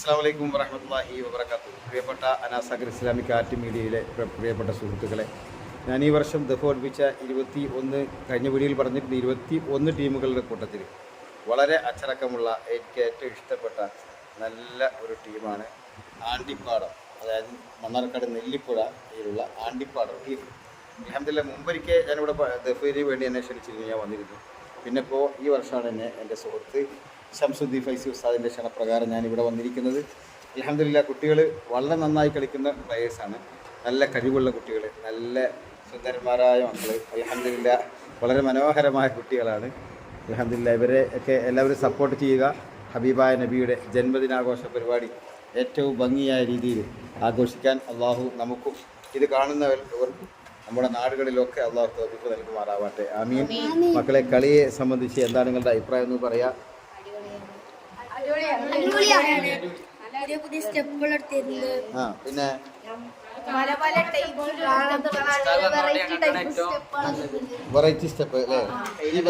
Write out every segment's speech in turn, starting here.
അസ്സാം വലൈക്കും വറഹമത്തല്ലാഹി വബർക്കാത്തു പ്രിയപ്പെട്ട അനാസാഗർ ഇസ്ലാമിക് ആർട്ട് മീഡിയയിലെ പ്രിയപ്പെട്ട സുഹൃത്തുക്കളെ ഞാൻ ഈ വർഷം ദഫ് പഠിപ്പിച്ച ഇരുപത്തി ഒന്ന് കഴിഞ്ഞ വീഡിയോയിൽ പറഞ്ഞിട്ടുണ്ട് ഇരുപത്തി ഒന്ന് ടീമുകളുടെ കൂട്ടത്തിൽ വളരെ അച്ചടക്കമുള്ള എനിക്ക് ഏറ്റവും ഇഷ്ടപ്പെട്ട നല്ല ഒരു ടീമാണ് ആണ്ടിപ്പാടം. അതായത് മണ്ണാർക്കാട് നെല്ലിപ്പുഴ ഇതിലുള്ള ആണ്ടിപ്പാടം. ടീം അലഹമില്ല മുമ്പൊരിക്കൽ ഞാനിവിടെ ദഫിന് വേണ്ടി എന്നെ ക്ഷണിച്ചിരുന്നു ഞാൻ വന്നിരുന്നു. പിന്നെ ഇപ്പോൾ ഈ വർഷമാണ് എന്നെ എന്റെ സുഹൃത്ത് ഷംസുദ്ദീൻ ഫൈസി ഉസ്താദിന്റെ ക്ഷണപ്രകാരം ഞാനിവിടെ വന്നിരിക്കുന്നത്. അലഹമില്ല കുട്ടികൾ വളരെ നന്നായി കളിക്കുന്ന പ്ലെയേഴ്സാണ് നല്ല കഴിവുള്ള കുട്ടികൾ നല്ല സുന്ദരന്മാരായ മക്കൾ അലഹമില്ല വളരെ മനോഹരമായ കുട്ടികളാണ്. അലഹമില്ല ഇവരെ ഒക്കെ എല്ലാവരും സപ്പോർട്ട് ചെയ്യുക. ഹബീബായ നബിയുടെ ജന്മദിനാഘോഷ പരിപാടി ഏറ്റവും ഭംഗിയായ രീതിയിൽ ആഘോഷിക്കാൻ അള്ളാഹു നമുക്കും ഇത് കാണുന്നവർക്കും നമ്മുടെ നാടുകളിലൊക്കെ അള്ളാഹു തോപ്പിപ്പ് നൽകുമാറാവട്ടെ. ആമീൻ. മക്കളെ കളിയെ സംബന്ധിച്ച് എന്താണ് നിങ്ങളുടെ അഭിപ്രായം എന്ന് പറയാം. പുതിയ പുതിയ സ്റ്റെപ്പുകൾ എടുത്തിരുന്നത് ആ പിന്നെ? പല പല ടൈപ്പ് വെറൈറ്റി സ്റ്റെപ്പ് അല്ലേ? ഈ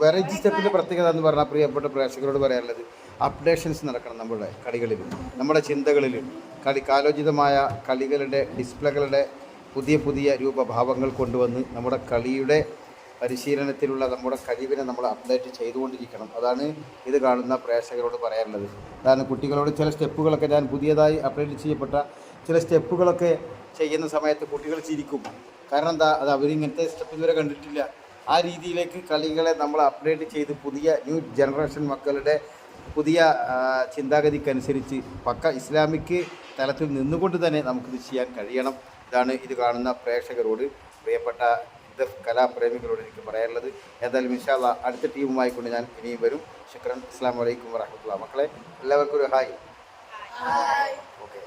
വെറൈറ്റി സ്റ്റെപ്പിന്റെ പ്രത്യേകത എന്ന് പറഞ്ഞാൽ പ്രിയപ്പെട്ട പ്രേക്ഷകരോട് പറയാനുള്ളത് അപ്ഡേഷൻസ് നടക്കണം നമ്മുടെ കളികളിൽ നമ്മുടെ ചിന്തകളിൽ. കളി കാലോചിതമായ കളികളുടെ ഡിസ്പ്ലേകളുടെ പുതിയ പുതിയ രൂപഭാവങ്ങൾ കൊണ്ടുവന്ന് നമ്മുടെ കളിയുടെ പരിശീലനത്തിലുള്ള നമ്മുടെ കഴിവിനെ നമ്മൾ അപ്ഡേറ്റ് ചെയ്തുകൊണ്ടിരിക്കണം. അതാണ് ഇത് കാണുന്ന പ്രേക്ഷകരോട് പറയാനുള്ളത്. അതാണ് കുട്ടികളോട് ചില സ്റ്റെപ്പുകളൊക്കെ ഞാൻ പുതിയതായി അപ്ഡേറ്റ് ചെയ്യപ്പെട്ട ചില സ്റ്റെപ്പുകളൊക്കെ ചെയ്യുന്ന സമയത്ത് കുട്ടികൾ ചിരിക്കും. കാരണം എന്താ അത് അവരിങ്ങനത്തെ സ്റ്റെപ്പ് ഇതുവരെ കണ്ടിട്ടില്ല. ആ രീതിയിലേക്ക് കളികളെ നമ്മൾ അപ്ഡേറ്റ് ചെയ്ത് പുതിയ ന്യൂ ജനറേഷൻ മക്കളുടെ പുതിയ ചിന്താഗതിക്കനുസരിച്ച് പക്ക ഇസ്ലാമിക് തലത്തിൽ നിന്നുകൊണ്ട് തന്നെ നമുക്കിത് ചെയ്യാൻ കഴിയണം. ഇതാണ് ഇത് കാണുന്ന പ്രേക്ഷകരോട് പ്രിയപ്പെട്ട കലാപ്രേമികളോട് എനിക്ക് പറയാനുള്ളത്. ഏതായാലും ഇൻഷാല്ല അടുത്ത ടീമുമായി കൊണ്ട് ഞാൻ ഇനിയും വരും. ശുക്രൻ അസ്സാം വലൈക്കും വറഹമുല്ല മക്കളെ എല്ലാവർക്കും ഒരു ഹായ്. ഓക്കെ.